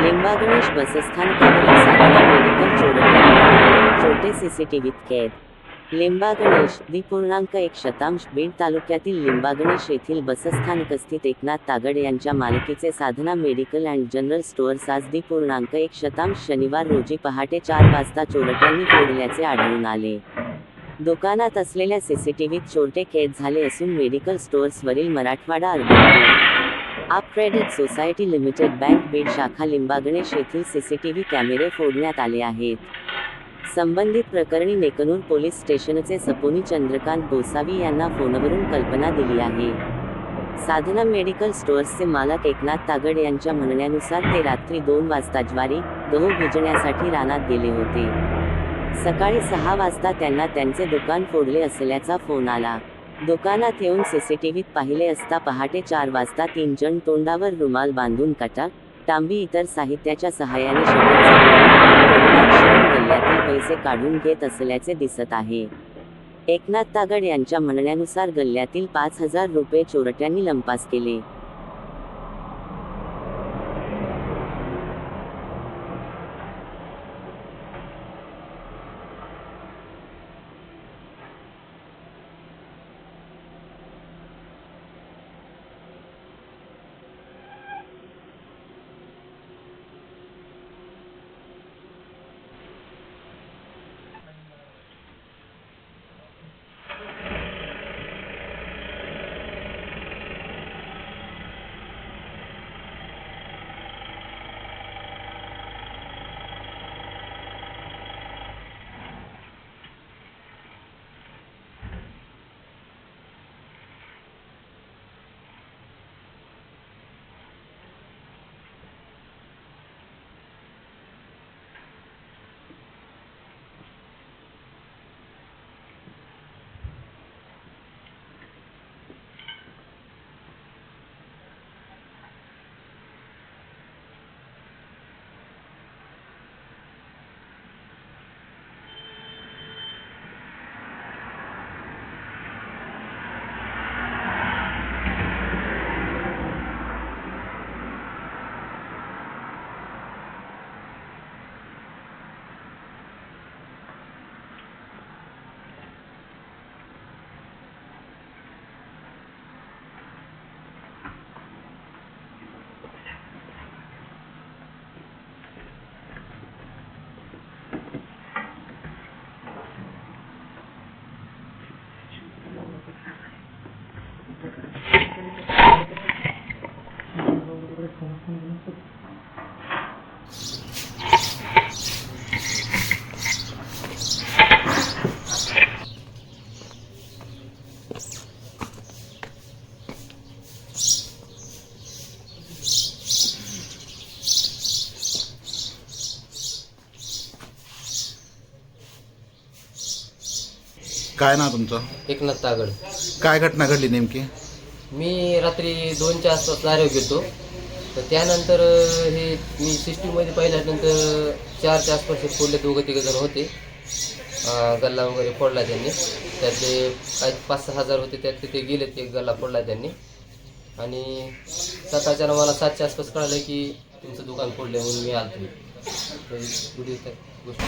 लिंबागणेश बसस्थानकावरील साधना मेडिकल चोरट्यांनी फोडले चोरटे सीसीटीव्हीत कैद लिंबागणेश दि पूर्णांक एक शतांश बीड तालुक्यातील लिंबागणेश येथील बसस्थानकस्थित एकनाथ तागड यांच्या मालकीचे Sadhana medical and general stores आज दि पूर्णांक एक शतांश शनिवार रोजी पहाटे चार वाजता चोरट्यांनी फोडल्याचे आढळून आले. दुकानात असलेल्या सीसीटीव्हीत चोरटे कैद झाले असून मेडिकल स्टोअर्सवरील मराठवाडा अर्बन आप credit society limited bank Beed शाखा लिंबागणेश येथील सीसीटीव्ही कॅमेरे फोडण्यात आले आहेत. संबंधित प्रकरणी नेकनूर पोलीस स्टेशनचे सपोनी चंद्रकांत गोसावी यांना फोनवरून कल्पना दिली आहे. साधना मेडिकल स्टोअर्सचे मालक एकनाथ तागड यांच्या म्हणण्यानुसार ते रात्री दोन वाजता ज्वारी गहू भिजण्यासाठी रानात गेले होते. सकाळी सहा वाजता त्यांना त्यांचे दुकान फोडले असल्याचा फोन आला. दुकानात येऊन सीसीटीव्हीत पाहिले असता पहाटे चार वाजता तीन जण तोंडावर रुमाल बांधून कटा तांबी इतर साहित्याच्या सहाय्याने गल्ल्यातील पैसे काढून घेत असल्याचे दिसत आहे. एकनाथ तागड यांच्या म्हणण्यानुसार गल्ल्यातील पाच हजार रुपये चोरट्यांनी लंपास केले. काय नाव तुमचं? एकनाथ तागड. काय घटना घडली नेमकी? मी रात्री दोनच्या आसपास लाऱ्या गेलो तर त्यानंतर हे मी सिस्टीममध्ये पाहिल्यानंतर चारच्या आसपास हे फोडले दोघं तिघं जण होते. गल्ला वगैरे फोडला त्यांनी. त्यातले काही पाच सहा हजार होते त्यातले ते गेले ते गल्ला फोडला त्यांनी. आणि सकाळच्या मला सातच्या आसपास कळालं की तुमचं दुकान फोडलं म्हणून मी आलो तुम्ही गोष्ट